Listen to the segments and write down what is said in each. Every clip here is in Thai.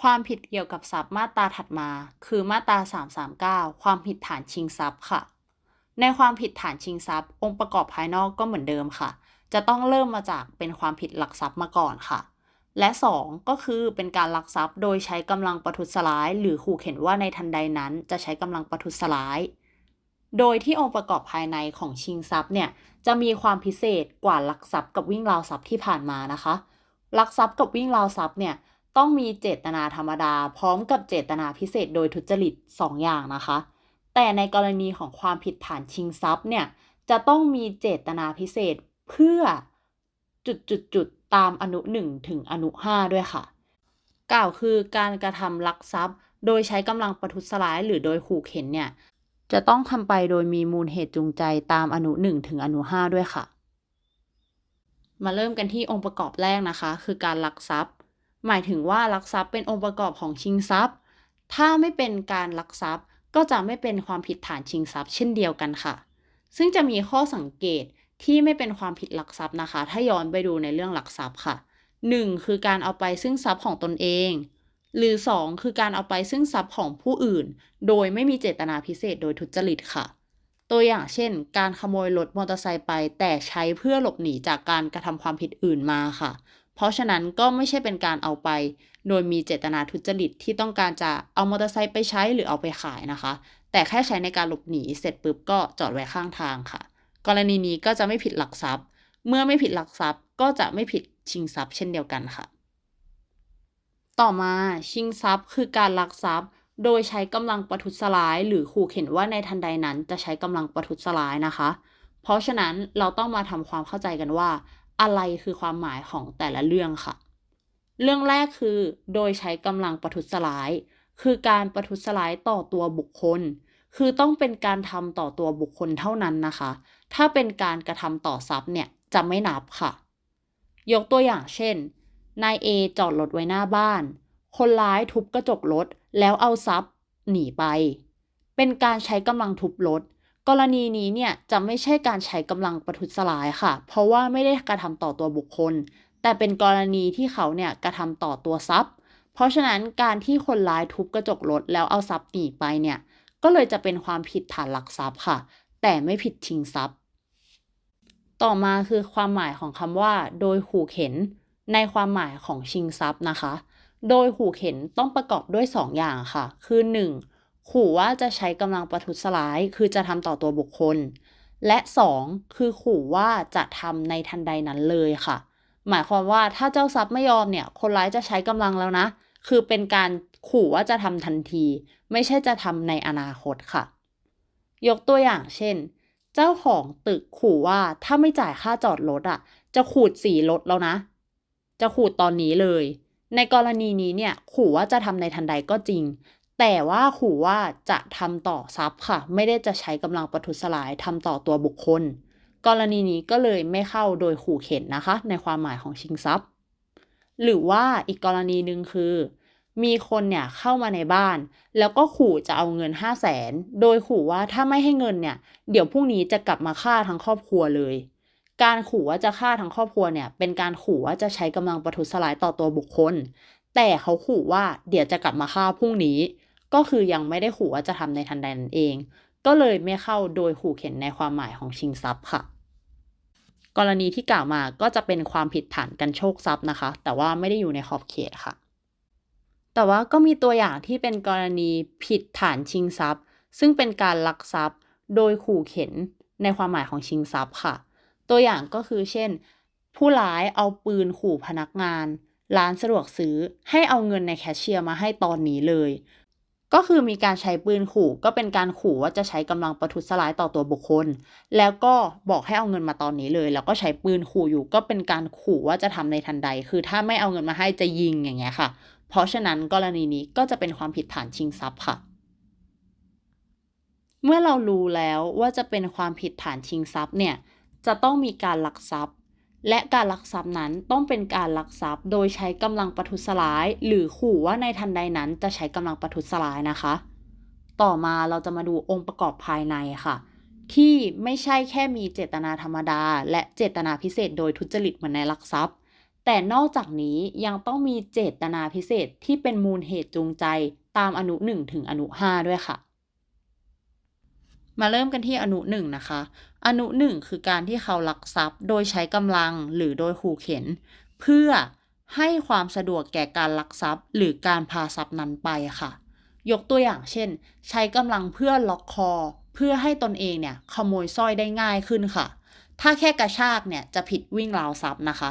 ความผิดเกี่ยวกับทรัพย์มาตราถัดมา คือมาตรา 339 ความผิดฐานชิงทรัพย์ค่ะ ในความผิดฐานชิงทรัพย์ องค์ประกอบภายนอกก็เหมือนเดิมค่ะ จะต้องเริ่มมาจากเป็นความผิดหลักทรัพย์มาก่อนค่ะ และ 2 ก็คือเป็นการลักทรัพย์โดยใช้กำลังประทุษร้าย หรือขู่เข็นว่าในทันใดนั้นจะใช้กำลังประทุษร้าย โดยที่องค์ประกอบภายในของชิงทรัพย์เนี่ยจะมีความพิเศษกว่าลักทรัพย์กับวิ่งราวทรัพย์ที่ผ่านมานะคะลักทรัพย์กับวิ่งราวทรัพย์เนี่ย ต้องมีเจตนาธรรมดา พร้อมกับเจตนาพิเศษโดยทุจริต2ออย่างนะคะ แต่ในกรณีของความผิดฐานชิงทรัพย์เนี่ยจะต้องมีเจตนาพิเศษเพื่อจุดจุดจุดตามอนุ 1 ถึงอนุ 5 ด้วยค่ะ กล่าวคือการกระทำลักทรัพย์ โดยใช้กำลังประทุษร้ายหรือโดยขู่เข็นเนี่ยจะต้องทำไปโดยมีมูลเหตุจูงใจตามอนุ 1 ถึงอนุ 5 ด้วยค่ะ มาเริ่มกันที่องค์ประกอบแรกนะคะ คือการลักทรัพย์ หมายถึงว่าลักทรัพย์เป็นองค์ประกอบของชิงทรัพย์ ถ้าไม่เป็นการลักทรัพย์ก็จะไม่เป็นความผิดฐานชิงทรัพย์เช่นเดียวกันค่ะ ซึ่งจะมีข้อสังเกตที่ไม่เป็นความผิดลักทรัพย์นะคะ ถ้าย้อนไปดูในเรื่องลักทรัพย์ค่ะ 1. คือการเอาไปซึ่งทรัพย์ของตนเอง หรือ 2. คือการเอาไปซึ่งทรัพย์ของผู้อื่น โดยไม่มีเจตนาพิเศษโดยทุจริตค่ะ ตัวอย่างเช่น การขโมยรถมอเตอร์ไซค์ไป แต่ใช้เพื่อหลบหนีจากการกระทำความผิดอื่นมาค่ะ เพราะฉะนั้นก็ไม่ใช่เป็นการเอาไป โดยมีเจตนาทุจริตที่ต้องการจะเอามอเตอร์ไซค์ไปใช้หรือเอาไปขายนะคะ แต่แค่ใช้ในการหลบหนีเสร็จปุ๊บก็จอดไว้ข้างทางค่ะ กรณีนี้ก็จะไม่ผิดหลักทรัพย์ เมื่อไม่ผิดหลักทรัพย์ ก็จะไม่ผิดชิงทรัพย์เช่นเดียวกันค่ะ ต่อมาชิงทรัพย์คือการลักทรัพย์ โดยใช้กำลังประทุษร้าย หรือขู่เข็นว่าในทันใดนั้นจะใช้กำลังประทุษร้ายนะคะ เพราะฉะนั้นเราต้องมาทำความเข้าใจกันว่า อะไรคือความหมายของแต่ละเรื่องค่ะ เรื่องแรกคือโดยใช้กำลังประทุษร้าย คือการประทุษร้ายต่อตัวบุคคล คือต้องเป็นการทำต่อตัวบุคคลเท่านั้นนะคะ ถ้าเป็นการกระทำต่อทรัพย์เนี่ยจะไม่นับค่ะ ยกตัวอย่างเช่น นายเอจอดรถไว้หน้าบ้าน คนร้ายทุบกระจกรถแล้วเอาทรัพย์หนีไป เป็นการใช้กำลังทุบรถ กรณีนี้เนี่ยจะไม่ใช่การใช้กำลังประทุษร้ายค่ะ เพราะว่าไม่ได้กระทำต่อตัวบุคคล แต่เป็นกรณีที่เขาเนี่ยกระทำต่อตัวทรัพย์ เพราะฉะนั้นการที่คนร้ายทุบกระจกรถแล้วเอาทรัพย์หนีไปเนี่ยก็เลยจะเป็นความผิดฐานลักทรัพย์ค่ะ แต่ไม่ผิดชิงทรัพย์ ต่อมาคือความหมายของคำว่า โดยขู่เข็น ในความหมายของชิงทรัพย์นะคะ โดยขู่เข็นต้องประกอบด้วย 2ออย่างค่ะ คือ 1. ขู่ว่าจะใช้กำลังประทุษร้าย คือจะทำต่อตัวบุคคล และ 2. คือขู่ว่าจะทำในทันใดนั้นเลยค่ะ หมายความว่าถ้าเจ้าทรัพย์ไม่ยอมเนี่ย คนร้ายจะใช้กำลังแล้วนะ คือเป็นการขู่ว่าจะทำทันที ไม่ใช่จะทำในอนาคตค่ะ ยกตัวอย่างเช่น เจ้าของตึกขู่ว่าถ้าไม่จ่ายค่าจอดรถอะ จะขูดสีรถแล้วนะ จะขูดตอนนี้เลยในกรณีนี้เนี่ยขู่ว่าจะทำในทันใดก็จริง แต่ว่าขู่ว่าจะทำต่อทรัพย์ค่ะ ไม่ได้จะใช้กำลังประทุษร้ายทำต่อตัวบุคคล กรณีนี้ก็เลยไม่เข้าโดยขู่เข็นนะคะ ในความหมายของชิงทรัพย์ หรือว่าอีกกรณีหนึ่งคือ มีคนเนี่ยเข้ามาในบ้าน แล้วก็ขู่จะเอาเงิน 5 0 0แสนโดยขู่ว่าถ้าไม่ให้เงินเนี่ย เดี๋ยวพรุ่งนี้จะกลับมาฆ่าทั้งครอบครัวเลย การขู่ว่าจะฆ่าทั้งครอบครัวเนี่ย เป็นการขู่ว่าจะใช้กำลังประทุษร้ายต่อตัวบุคคล แต่เขาขู่ว่าเดี๋ยวจะกลับมาฆ่าพรุ่งนี้ ก็คือยังไม่ได้ขู่ว่าจะทำในทันใดนั่นเอง ก็เลยไม่เข้าโดยขู่เข็นในความหมายของชิงทรัพย์ค่ะ กรณีที่กล่าวมาก็จะเป็นความผิดฐานกันโชคทรัพย์นะคะ แต่ว่าไม่ได้อยู่ในขอบเขตค่ะ แต่ว่าก็มีตัวอย่างที่เป็นกรณีผิดฐานชิงทรัพย์ ซึ่งเป็นการลักทรัพย์ โดยขู่เข็นในความหมายของชิงทรัพย์ค่ะ ตัวอย่างก็คือเช่น ผู้ร้ายเอาปืนขู่พนักงาน ร้านสะดวกซื้อให้เอาเงินในแคชเชียร์มาให้ตอนนี้เลย ก็คือมีการใช้ปืนขู่ก็เป็นการขู่ว่าจะใช้กำลังประทุษร้ายต่อตัวบุคคล แล้วก็บอกให้เอาเงินมาตอนนี้เลย แล้วก็ใช้ปืนขู่อยู่ ก็เป็นการขู่ว่าจะทำในทันใด คือถ้าไม่เอาเงินมาให้จะยิงอย่างเงี้ยค่ะ เพราะฉะนั้นกรณีนี้ก็จะเป็นความผิดฐานชิงทรัพย์ค่ะ เมื่อเรารู้แล้วว่าจะเป็นความผิดฐานชิงทรัพย์เนี่ยจะต้องมีการลักทรัพย์ และการลักทรัพย์นั้นต้องเป็นการลักทรัพย์ โดยใช้กำลังประทุษร้าย หรือขู่ว่าในทันใดนั้นจะใช้กำลังประทุษร้ายนะคะ ต่อมาเราจะมาดูองค์ประกอบภายในค่ะ ที่ไม่ใช่แค่มีเจตนาธรรมดา และเจตนาพิเศษ โดยทุจริตเหมือนในลักทรัพย์ แต่นอกจากนี้ยังต้องมีเจตนาพิเศษที่เป็นมูลเหตุจูงใจตามอนุ 1 ถึงอนุ 5 ด้วยค่ะ มาเริ่มกันที่อนุ1นะคะ อนุ1คือการที่เขาลักทรัพย์ โดยใช้กำลังหรือโดยขู่เข็น เพื่อให้ความสะดวกแก่การลักทรัพย์ หรือการพาทรัพย์นั้นไปค่ะ ยกตัวอย่างเช่น ใช้กำลังเพื่อล็อกคอ เพื่อให้ตนเองเนี่ยขโมยสร้อยได้ง่ายขึ้นค่ะ ถ้าแค่กระชากเนี่ยจะผิดวิ่งราวทรัพย์นะคะ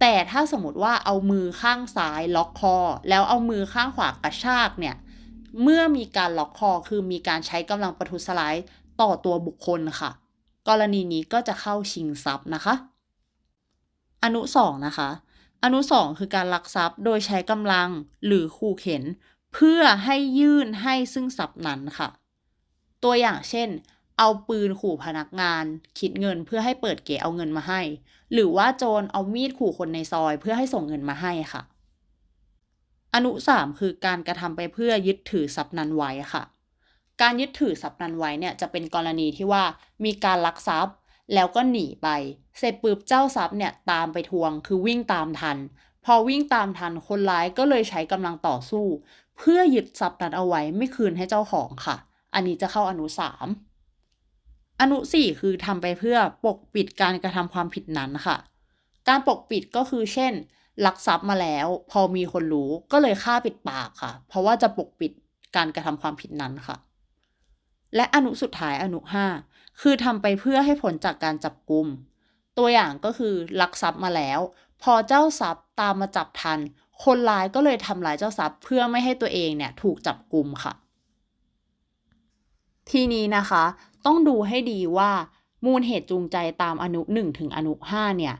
แต่ถ้าสมมติว่าเอามือข้างซ้ายล็อกคอ แล้วเอามือข้างขวากระชากเนี่ยเมื่อมีการล็อกคอคือมีการใช้กำลังประทุษร้าย ต่อตัวบุคคลค่ะ กรณีนี้ก็จะเข้าชิงทรัพย์นะคะ อนุสองนะคะ อนุสองคือการลักทรัพย์โดยใช้กำลังหรือขู่เข็น เพื่อให้ยื่นให้ซึ่งทรัพย์นั้นค่ะ ตัวอย่างเช่น เอาปืนขู่พนักงาน คิดเงินเพื่อให้เปิดเก๋เอาเงินมาให้ หรือว่าโจรเอามีดขู่คนในซอย เพื่อให้ส่งเงินมาให้ค่ะอนุสามคือการกระทำไปเพื่อยึดถือทรัพย์นั้นไว้ค่ะ การยึดถือทรัพย์นั้นไว้เนี่ยจะเป็นกรณีที่ว่ามีการลักทรัพย์แล้วก็หนีไป เสร็จปุ๊บเจ้าทรัพย์เนี่ยตามไปทวงคือวิ่งตามทัน พอวิ่งตามทันคนร้ายก็เลยใช้กำลังต่อสู้ เพื่อยึดทรัพย์นั้นเอาไว้ไม่คืนให้เจ้าของค่ะ อันนี้จะเข้าอนุสามอนุสี่คือทำไปเพื่อปกปิดการกระทำความผิดนั้นค่ะ การปกปิดก็คือเช่นลักทรัพย์มาแล้ว พอมีคนรู้ก็เลยฆ่าปิดปากค่ะ เพราะว่าจะปกปิดการกระทำความผิดนั้นค่ะ และอนุสุดท้ายอนุห้าคือทำไปเพื่อให้ผลจากการจับกลุ่ม ตัวอย่างก็คือลักทรัพย์มาแล้ว พอเจ้าทรัพย์ตามมาจับทัน คนร้ายก็เลยทำลายเจ้าทรัพย์ เพื่อไม่ให้ตัวเองเนี่ยถูกจับกลุ่มค่ะ ทีนี้นะคะ ต้องดูให้ดีว่า มูลเหตุจูงใจตามอนุ 1 ถึงอนุ 5 เนี่ย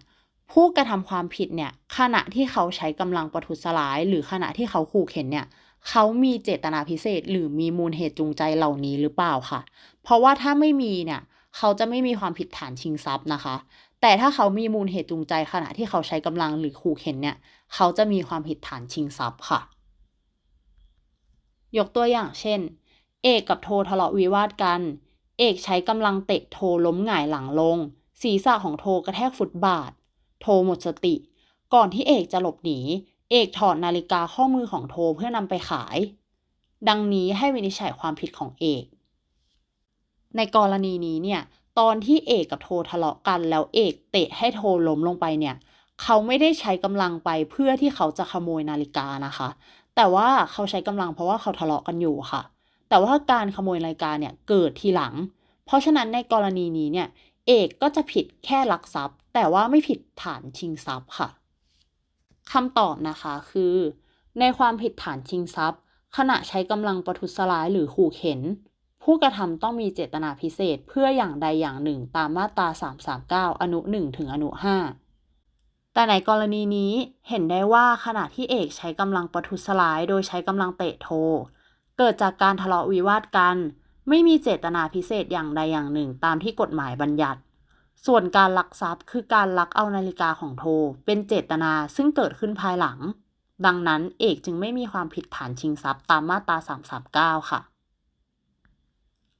ผู้กระทำความผิดเนี่ยขณะที่เขาใช้กำลังประทุษร้าย หรือขณะที่เขาขู่เข็นเนี่ย เขามีเจตนาพิเศษ หรือมีมูลเหตุจูงใจเหล่านี้หรือเปล่าค่ะ เพราะว่าถ้าไม่มีเนี่ยเขาจะไม่มีความผิดฐานชิงทรัพย์นะคะ แต่ถ้าเขามีมูลเหตุจูงใจขณะที่เขาใช้กำลังหรือขู่เข็นเนี่ย เขาจะมีความผิดฐานชิงทรัพย์ค่ะ ยกตัวอย่างเช่น เอกกับโททะเลาะวิวาทกัน เอกใช้กำลังเตะโทล้มหงายหลังลง ศีรษะของโทกระแทกฟุตบาท โทหมดสติ ก่อนที่เอกจะหลบหนี เอกถอดนาฬิกาข้อมือของโทเพื่อนำไปขาย ดังนี้ให้วินิจฉัยความผิดของเอก ในกรณีนี้เนี่ย ตอนที่เอกกับโททะเลาะกันแล้วเอกเตะให้โทล้มลงไปเนี่ย เขาไม่ได้ใช้กำลังไปเพื่อที่เขาจะขโมยนาฬิกานะคะ แต่ว่าเขาใช้กำลังเพราะว่าเขาทะเลาะกันอยู่ค่ะ แต่ว่าการขโมยนาฬิกาเนี่ยเกิดทีหลัง เพราะฉะนั้นในกรณีนี้เนี่ย เอกก็จะผิดแค่ลักทรัพย์ แต่ว่าไม่ผิดฐานชิงทรัพย์ค่ะ คำตอบนะคะคือ ในความผิดฐานชิงทรัพย์ ขณะใช้กำลังประทุษร้ายหรือขู่เข็น ผู้กระทำต้องมีเจตนาพิเศษเพื่ออย่างใดอย่างหนึ่งตามมาตรา 339 อนุ 1 ถึงอนุ 5 แต่ในกรณีนี้เห็นได้ว่าขณะที่เอกใช้กำลังประทุษร้ายโดยใช้กำลังเตะโท เกิดจากการทะเลาะวิวาทกัน ไม่มีเจตนาพิเศษอย่างใดอย่างหนึ่งตามที่กฎหมายบัญญัติ ส่วนการลักทรัพย์คือการลักเอานาฬิกาของโท เป็นเจตนาซึ่งเกิดขึ้นภายหลัง ดังนั้นเอกจึงไม่มีความผิดฐานชิงทรัพย์ตามมาตรา 339 ค่ะ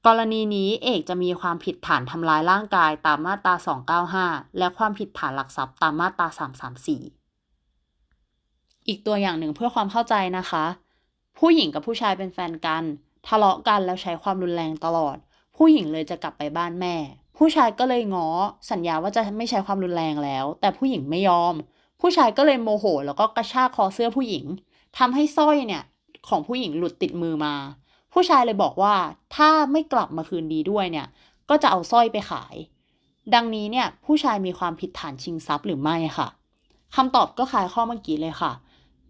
กรณีนี้เอกจะมีความผิดฐานทำร้ายร่างกายตามมาตรา 295 และความผิดฐานลักทรัพย์ตามมาตรา 334 อีกตัวอย่างหนึ่งเพื่อความเข้าใจนะคะ ผู้หญิงกับผู้ชายเป็นแฟนกัน ทะเลาะกันแล้วใช้ความรุนแรงตลอด ผู้หญิงเลยจะกลับไปบ้านแม่ ผู้ชายก็เลยง้อสัญญาว่าจะไม่ใช้ความรุนแรงแล้ว แต่ผู้หญิงไม่ยอม ผู้ชายก็เลยโมโห แล้วก็กระชากคอเสื้อผู้หญิงทำให้สร้อยเนี่ยของผู้หญิงหลุดติดมือมา ผู้ชายเลยบอกว่าถ้าไม่กลับมาคืนดีด้วยเนี่ย ก็จะเอาสร้อยไปขาย ดังนี้เนี่ยผู้ชายมีความผิดฐานชิงทรัพย์หรือไม่ค่ะคำตอบก็คล้ายข้อเมื่อกี้เลยค่ะ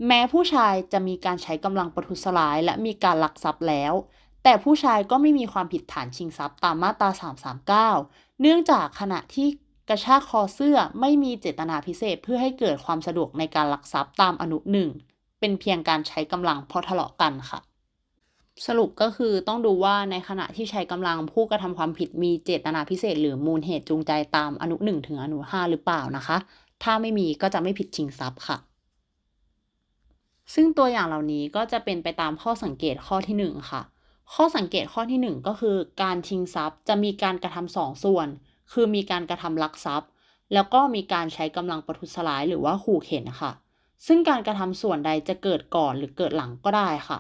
แม้ผู้ชายจะมีการใช้กำลังประทุษร้าย และมีการลักทรัพย์แล้ว แต่ผู้ชายก็ไม่มีความผิดฐานชิงทรัพย์ตามมาตรา 339 เนื่องจากขณะที่กระชากคอเสื้อไม่มีเจตนาพิเศษเพื่อให้เกิดความสะดวกในการลักทรัพย์ตามอนุหนึ่งเป็นเพียงการใช้กำลังเพราะทะเลาะกันค่ะ สรุปก็คือต้องดูว่าในขณะที่ใช้กำลังผู้กระทำความผิดมีเจตนาพิเศษ หรือมูลเหตุจูงใจตามอนุหนึ่งถึงอนุห้าหรือเปล่านะคะ ถ้าไม่มีก็จะไม่ผิดชิงทรัพย์ค่ะ ซึ่งตัวอย่างเหล่านี้ก็จะเป็นไปตามข้อสังเกตข้อที่ 1 ค่ะ ข้อสังเกตข้อที่ 1 ก็คือ การชิงทรัพย์จะมีการกระทำสองส่วน คือมีการกระทำลักทรัพย์ แล้วก็มีการใช้กำลังประทุษร้ายหรือว่าขู่เข็นค่ะ ซึ่งการกระทำส่วนใดจะเกิดก่อนหรือเกิดหลังก็ได้ค่ะ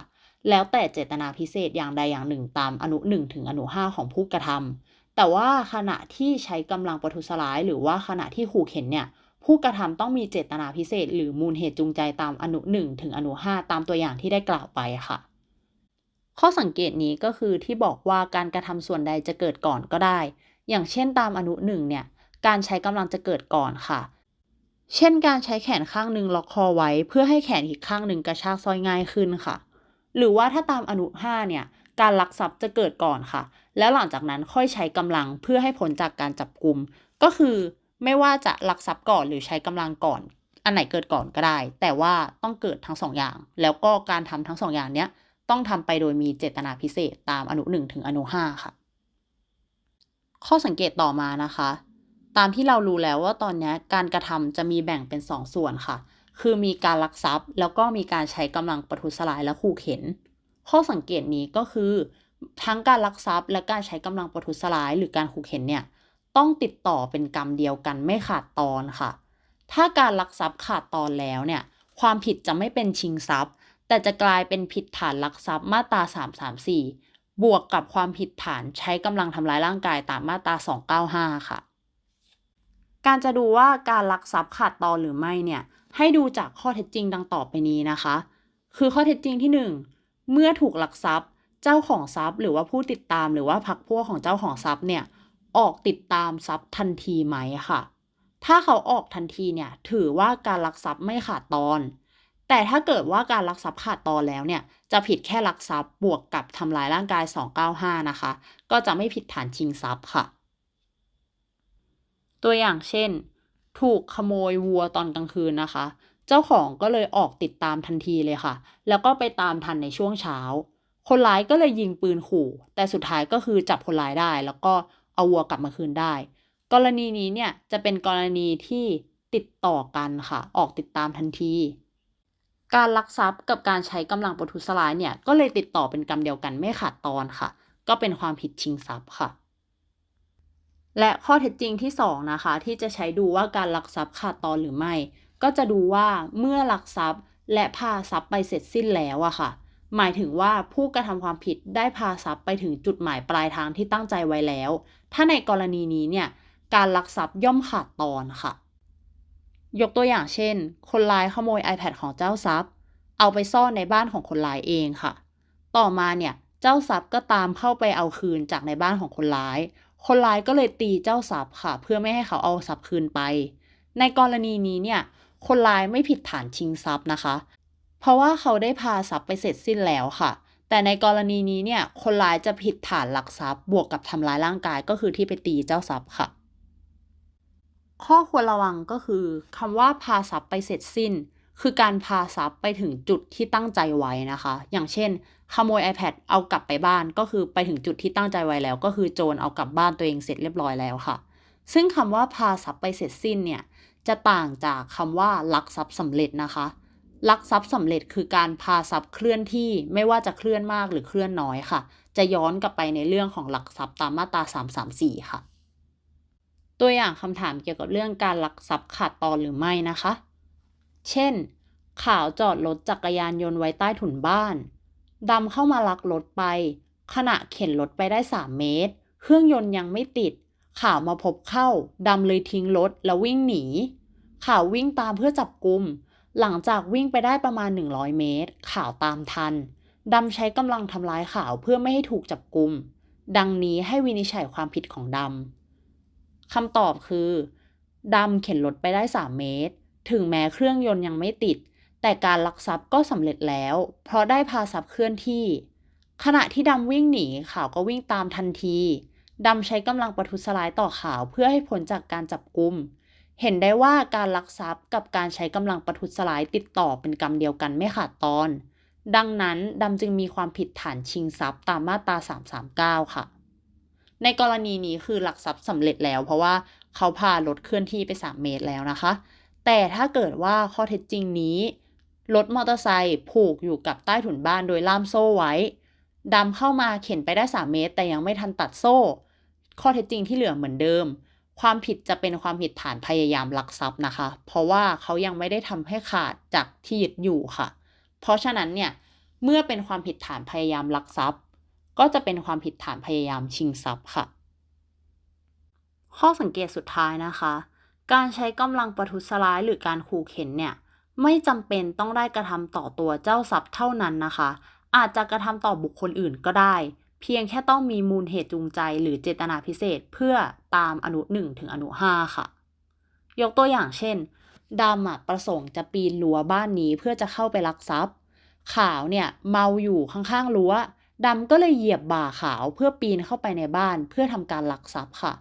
แล้วแต่เจตนาพิเศษอย่างใดอย่างหนึ่งตามอนุ1ถึงอนุ5ของผู้กระทำแต่ว่าขณะที่ใช้กำลังประทุษร้าย หรือว่าขณะที่ขู่เข็นเนี่ยผู้กระทำต้องมีเจตนาพิเศษ หรือมูลเหตุจูงใจตามอนุ1ถึงอนุ5ตามตัวอย่างที่ได้กล่าวไปค่ะ ข้อสังเกตนี้ก็คือที่บอกว่าการกระทำส่วนใดจะเกิดก่อนก็ได้ อย่างเช่นตามอนุ1เนี่ย การใช้กำลังจะเกิดก่อนค่ะ เช่นการใช้แขนข้างหนึ่งล็อกคอไว้ เพื่อให้แขนอีกข้างหนึ่งกระชากสร้อยง่ายขึ้นค่ะ หรือว่าถ้าตามอนุ5เนี่ย การลักทรัพย์จะเกิดก่อนค่ะ แล้วหลังจากนั้นค่อยใช้กำลังเพื่อให้พ้นจากการจับกลุ่ม ก็คือไม่ว่าจะลักทรัพย์ก่อนหรือใช้กำลังก่อน อันไหนเกิดก่อนก็ได้ แต่ว่าต้องเกิดทั้งสองอย่าง แล้วก็การทำทั้งสองอย่างเนี้ย ต้องทำไปโดยมีเจตนาพิเศษตามอนุ 1 ถึงอนุ 5 ค่ะ ข้อสังเกตต่อมานะคะ ตามที่เรารู้แล้วว่าตอนนี้การกระทำจะมีแบ่งเป็น2ส่วนค่ะ คือมีการลักทรัพย์ แล้วก็มีการใช้กำลังประทุษร้ายและขู่เข็น ข้อสังเกตนี้ก็คือ ทั้งการลักทรัพย์ และการใช้กำลังประทุษร้ายหรือการขู่เข็นเนี่ยต้องติดต่อเป็นกรรมเดียวกันไม่ขาดตอนค่ะ ถ้าการลักทรัพย์ขาดตอนแล้วเนี่ยความผิดจะไม่เป็นชิงทรัพย์ แต่จะกลายเป็นผิดฐานลักทรัพย์มาตรา 334 บวกกับความผิดฐานใช้กำลังทำร้ายร่างกายตามมาตรา 295 ค่ะ การจะดูว่าการลักทรัพย์ขาดตอนหรือไม่เนี่ย ให้ดูจากข้อเท็จจริงดังต่อไปนี้นะคะ คือข้อเท็จจริงที่ 1 เมื่อถูกลักทรัพย์ เจ้าของทรัพย์ หรือว่าผู้ติดตามหรือว่าพรรคพวกของเจ้าของทรัพย์เนี่ยออกติดตามทรัพย์ทันทีไหมค่ะ ถ้าเขาออกทันทีเนี่ยถือว่าการลักทรัพย์ไม่ขาดตอน แต่ถ้าเกิดว่าการลักทรัพย์ขาดตอนแล้วเนี่ย จะผิดแค่ลักทรัพย์บวกกับทำลายร่างกาย 295 นะคะ ก็จะไม่ผิดฐานชิงทรัพย์ค่ะ ตัวอย่างเช่น ถูกขโมยวัวตอนกลางคืนนะคะ เจ้าของก็เลยออกติดตามทันทีเลยค่ะ แล้วก็ไปตามทันในช่วงเช้า คนร้ายก็เลยยิงปืนขู่ แต่สุดท้ายก็คือจับคนร้ายได้ แล้วก็เอาวัวกลับมาคืนได้ กรณีนี้เนี่ยจะเป็นกรณีที่ติดต่อกันค่ะ ออกติดตามทันที การลักทรัพย์กับการใช้กำลังประทุษร้ายเนี่ยก็เลยติดต่อเป็นกรรมเดียวกันไม่ขาดตอนค่ะ ก็เป็นความผิดชิงทรัพย์ค่ะ และข้อเท็จจริงที่ 2 นะคะ ที่จะใช้ดูว่าการลักทรัพย์ขาดตอนหรือไม่ ก็จะดูว่าเมื่อลักทรัพย์และพาทรัพย์ไปเสร็จสิ้นแล้วอะค่ะ หมายถึงว่าผู้กระทำความผิดได้พาทรัพย์ไปถึงจุดหมายปลายทางที่ตั้งใจไว้แล้ว ถ้าในกรณีนี้เนี่ยการลักทรัพย์ย่อมขาดตอนค่ะ ยกตัวอย่างเช่น คนร้ายขโมย iPad ของเจ้าทรัพย์ เอาไปซ่อนในบ้านของคนร้ายเองค่ะ ต่อมาเนี่ยเจ้าทรัพย์ก็ตามเข้าไปเอาคืนจากในบ้านของคนร้าย คนร้ายก็เลยตีเจ้าทรัพย์ค่ะ เพื่อไม่ให้เขาเอาทรัพย์คืนไป ในกรณีนี้เนี่ยคนร้ายไม่ผิดฐานชิงทรัพย์นะคะ เพราะว่าเขาได้พาทรัพย์ไปเสร็จสิ้นแล้วค่ะ แต่ในกรณีนี้เนี่ยคนร้ายจะผิดฐานลักทรัพย์ บวกกับทำร้ายร่างกายก็คือที่ไปตีเจ้าทรัพย์ค่ะ ข้อควรระวังก็คือคำว่าพาทรัพย์ไปเสร็จสิ้น คือการพาทรัพย์ไปถึงจุดที่ตั้งใจไว้นะคะ อย่างเช่น ขโมย iPad เอากลับไปบ้าน ก็คือไปถึงจุดที่ตั้งใจไว้แล้ว ก็คือโจรเอากลับบ้านตัวเองเสร็จเรียบร้อยแล้วค่ะ ซึ่งคำว่าพาทรัพย์ไปเสร็จสิ้นเนี่ยจะต่างจากคำว่าลักทรัพย์สำเร็จนะคะลักทรัพย์สำเร็จคือการพาทรัพย์เคลื่อนที่ไม่ว่าจะเคลื่อนมากหรือเคลื่อนน้อยค่ะ จะย้อนกลับไปในเรื่องของหลักทรัพย์ตามมาตรา 334 ค่ะ ตัวอย่างคำถามเกี่ยวกับเรื่องการลักทรัพย์ขาดตอนหรือไม่นะคะ เช่นข่าวจอดรถจักรยานยนต์ไว้ใต้ถุนบ้านดำเข้ามาลักรถไป ขณะเข็นรถไปได้ 3 เมตร เครื่องยนต์ยังไม่ติด ข่าวมาพบเข้าดำเลยทิ้งรถแล้ววิ่งหนี ข่าววิ่งตามเพื่อจับกลุ่มหลังจากวิ่งไปได้ประมาณ 100 เมตร ข่าวตามทันดำใช้กำลังทำร้ายข่าวเพื่อไม่ให้ถูกจับกลุ่มดังนี้ให้วินิจฉัยความผิดของดำ คำตอบคือดำเข็นรถไปได้ 3 เมตร ถึงแม้เครื่องยนต์ยังไม่ติด แต่การลักทรัพย์ก็สำเร็จแล้ว เพราะได้พาทรัพย์เคลื่อนที่ ขณะที่ดำวิ่งหนีข่าวก็วิ่งตามทันทีดำใช้กำลังประทุษร้ายต่อข่าวเพื่อให้พ้นจากการจับกุม เห็นได้ว่าการลักทรัพย์กับการใช้กำลังประทุษร้ายติดต่อเป็นกรรมเดียวกันไม่ขาดตอน ดังนั้นดำจึงมีความผิดฐานชิงทรัพย์ตามมาตรา 339 ค่ะ ในกรณีนี้คือหลักทรัพย์สำเร็จแล้ว เพราะว่าเขาพารถเคลื่อนที่ไป 3 เมตรแล้วนะคะ แต่ถ้าเกิดว่าข้อเท็จจริงนี้รถมอเตอร์ไซค์ผูกอยู่กับใต้ถุนบ้านโดยล่ามโซ่ไว้ดำเข้ามาเข็นไปได้ 3 เมตร แต่ยังไม่ทันตัดโซ่ ข้อเท็จจริงที่เหลือเหมือนเดิม ความผิดจะเป็นความผิดฐานพยายามลักทรัพย์นะคะ เพราะว่าเขายังไม่ได้ทำให้ขาดจากที่ยึดอยู่ค่ะ เพราะฉะนั้นเนี่ยเมื่อเป็นความผิดฐานพยายามลักทรัพย์ ก็จะเป็นความผิดฐานพยายามชิงทรัพย์ค่ะ ข้อสังเกตสุดท้ายนะคะ การใช้กำลังประทุษร้ายหรือการขู่เข็นเนี่ย ไม่จำเป็นต้องได้กระทำต่อตัวเจ้าทรัพย์เท่านั้นนะคะ อาจจะกระทำต่อบุคคลอื่นก็ได้ เพียงแค่ต้องมีมูลเหตุจูงใจ หรือเจตนาพิเศษเพื่อตามอนุ 1 ถึงอนุ 5 ค่ะ ยกตัวอย่างเช่นดำอะประสงค์จะปีนรั้วบ้านนี้เพื่อจะเข้าไปลักทรัพย์ ขาวเนี่ยเมาอยู่ข้างๆรั้ว ดำก็เลยเหยียบบ่าขาวเพื่อปีนเข้าไปในบ้านเพื่อทำการลักทรัพย์ค่ะ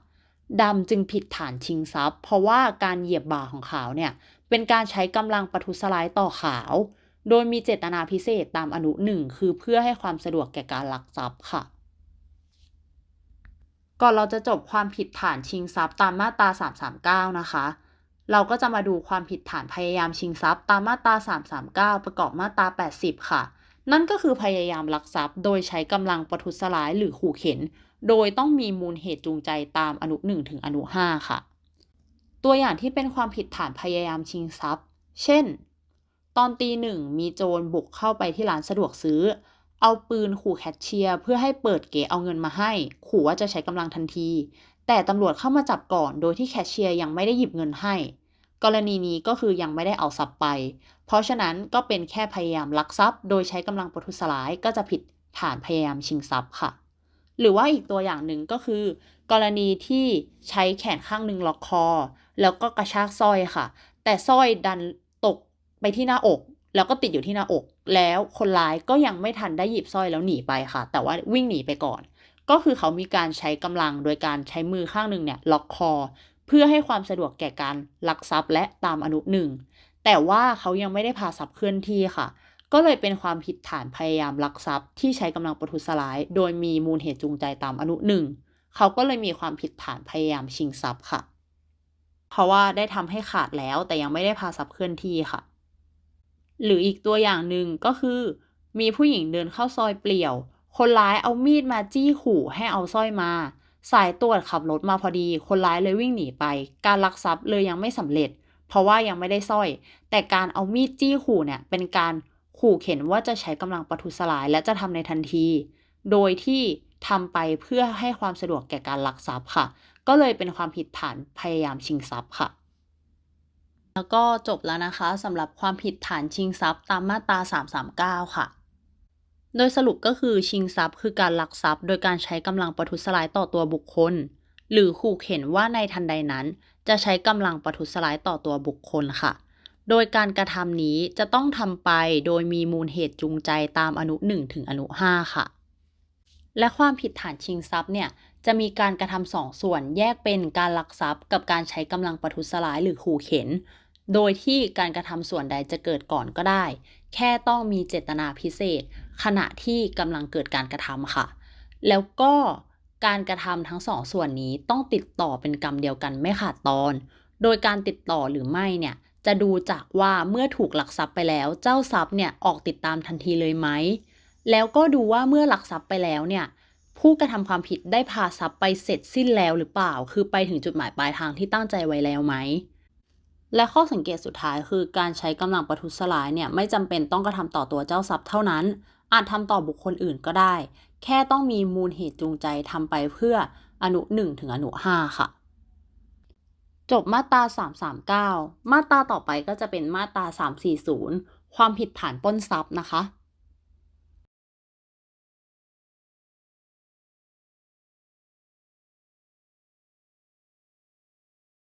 ดำจึงผิดฐานชิงทรัพย์ เพราะว่าการเหยียบบ่าของขาวเนี่ย เป็นการใช้กำลังประทุษร้ายต่อขาว โดยมีเจตนาพิเศษตามอนุหนึ่งคือเพื่อให้ความสะดวกแก่การลักทรัพย์ค่ะ ก่อนเราจะจบความผิดฐานชิงทรัพย์ตามมาตรา 339 นะคะ เราก็จะมาดูความผิดฐานพยายามชิงทรัพย์ตามมาตรา 339 ประกอบมาตรา 80 ค่ะ นั่นก็คือพยายามลักทรัพย์ โดยใช้กำลังประทุษร้ายหรือขู่เข็น โดยต้องมีมูลเหตุจูงใจตามอนุ1ถึงอนุ5ค่ะ ตัวอย่างที่เป็นความผิดฐานพยายามชิงทรัพย์ เช่น ตอนตีหนึ่งมีโจรบุกเข้าไปที่ร้านสะดวกซื้อ เอาปืนขู่แคชเชียร์เพื่อให้เปิดเก๋เอาเงินมาให้ ขู่ว่าจะใช้กำลังทันที แต่ตำรวจเข้ามาจับก่อนโดยที่แคชเชียร์ยังไม่ได้หยิบเงินให้ กรณีนี้ก็คือยังไม่ได้เอาทรัพย์ไป เพราะฉะนั้นก็เป็นแค่พยายามลักทรัพย์ โดยใช้กำลังประทุษร้ายก็จะผิดฐานพยายามชิงทรัพย์ค่ะ หรือว่าอีกตัวอย่างหนึ่งก็คือ กรณีที่ใช้แขนข้างหนึ่งล็อกคอ แล้วก็กระชากสร้อยค่ะ แต่สร้อยดันตกไปที่หน้าอก แล้วก็ติดอยู่ที่หน้าอก แล้วคนร้ายก็ยังไม่ทันได้หยิบสร้อยแล้วหนีไปค่ะ แต่ว่าวิ่งหนีไปก่อน ก็คือเขามีการใช้กำลังโดยการใช้มือข้างหนึ่งเนี่ยล็อกคอ เพื่อให้ความสะดวกแก่การลักทรัพย์และตามอนุหนึ่งแต่ว่าเขายังไม่ได้พาทรัพย์เคลื่อนที่ค่ะ ก็เลยเป็นความผิดฐานพยายามลักทรัพย์ ที่ใช้กำลังประทุษร้าย โดยมีมูลเหตุจูงใจตามอนุหนึ่งเขาก็เลยมีความผิดฐานพยายามชิงทรัพย์ค่ะ เพราะว่าได้ทำให้ขาดแล้วแต่ยังไม่ได้พาทรัพย์เคลื่อนที่ค่ะ หรืออีกตัวอย่างหนึ่งก็คือ มีผู้หญิงเดินเข้าซอยเปลี่ยว คนร้ายเอามีดมาจี้ขู่ให้เอาสร้อยมา สายตรวจขับรถมาพอดี คนร้ายเลยวิ่งหนีไป การลักทรัพย์เลยยังไม่สำเร็จ เพราะว่ายังไม่ได้สร้อย แต่การเอามีดจี้ขู่เนี่ยเป็นการขู่เข็นว่าจะใช้กำลังประทุษร้าย และจะทำในทันที โดยที่ทำไปเพื่อให้ความสะดวกแก่การลักทรัพย์ค่ะ ก็เลยเป็นความผิดฐานพยายามชิงทรัพย์ค่ะ แล้วก็จบแล้วนะคะสำหรับความผิดฐานชิงทรัพย์ตามมาตรา 339 ค่ะ โดยสรุปก็คือชิงทรัพย์คือการลักทรัพย์ โดยการใช้กำลังประทุษร้ายต่อตัวบุคคล หรือขู่เข็นว่าในทันใดนั้น จะใช้กำลังประทุษร้ายต่อตัวบุคคลค่ะ โดยการกระทำนี้จะต้องทำไปโดยมีมูลเหตุจูงใจตามอนุ 1 ถึงอนุ 5 ค่ะ และความผิดฐานชิงทรัพย์เนี่ยจะมีการกระทำสองส่วนแยกเป็นการลักทรัพย์ กับการใช้กำลังประทุษร้ายหรือขู่เข็น โดยที่การกระทำส่วนใดจะเกิดก่อนก็ได้ แค่ต้องมีเจตนาพิเศษ ขณะที่กำลังเกิดการกระทำค่ะ แล้วก็การกระทำทั้งสองส่วนนี้ต้องติดต่อเป็นกรรมเดียวกันไม่ขาดตอน โดยการติดต่อหรือไม่เนี่ยจะดูจากว่าเมื่อถูกหลักทรัพย์ไปแล้วเจ้าทรัพย์เนี่ยออกติดตามทันทีเลยไหม แล้วก็ดูว่าเมื่อหลักทรัพย์ไปแล้วเนี่ยผู้กระทำความผิดได้พาทรัพย์ไปเสร็จสิ้นแล้วหรือเปล่า คือไปถึงจุดหมายปลายทางที่ตั้งใจไว้แล้วไหม และข้อสังเกตสุดท้ายคือการใช้กำลังประทุษร้ายเนี่ยไม่จำเป็นต้องกระทำต่อตัวเจ้าทรัพย์เท่านั้น อาจทำต่อบุคคลอื่นก็ได้ แค่ต้องมีมูลเหตุจูงใจทำไปเพื่ออนุ 1 ถึงอนุ 5 ค่ะ จบมาตรา 339 มาตราต่อไปก็จะเป็นมาตรา 340 ความผิดฐานปล้นทรัพย์นะคะ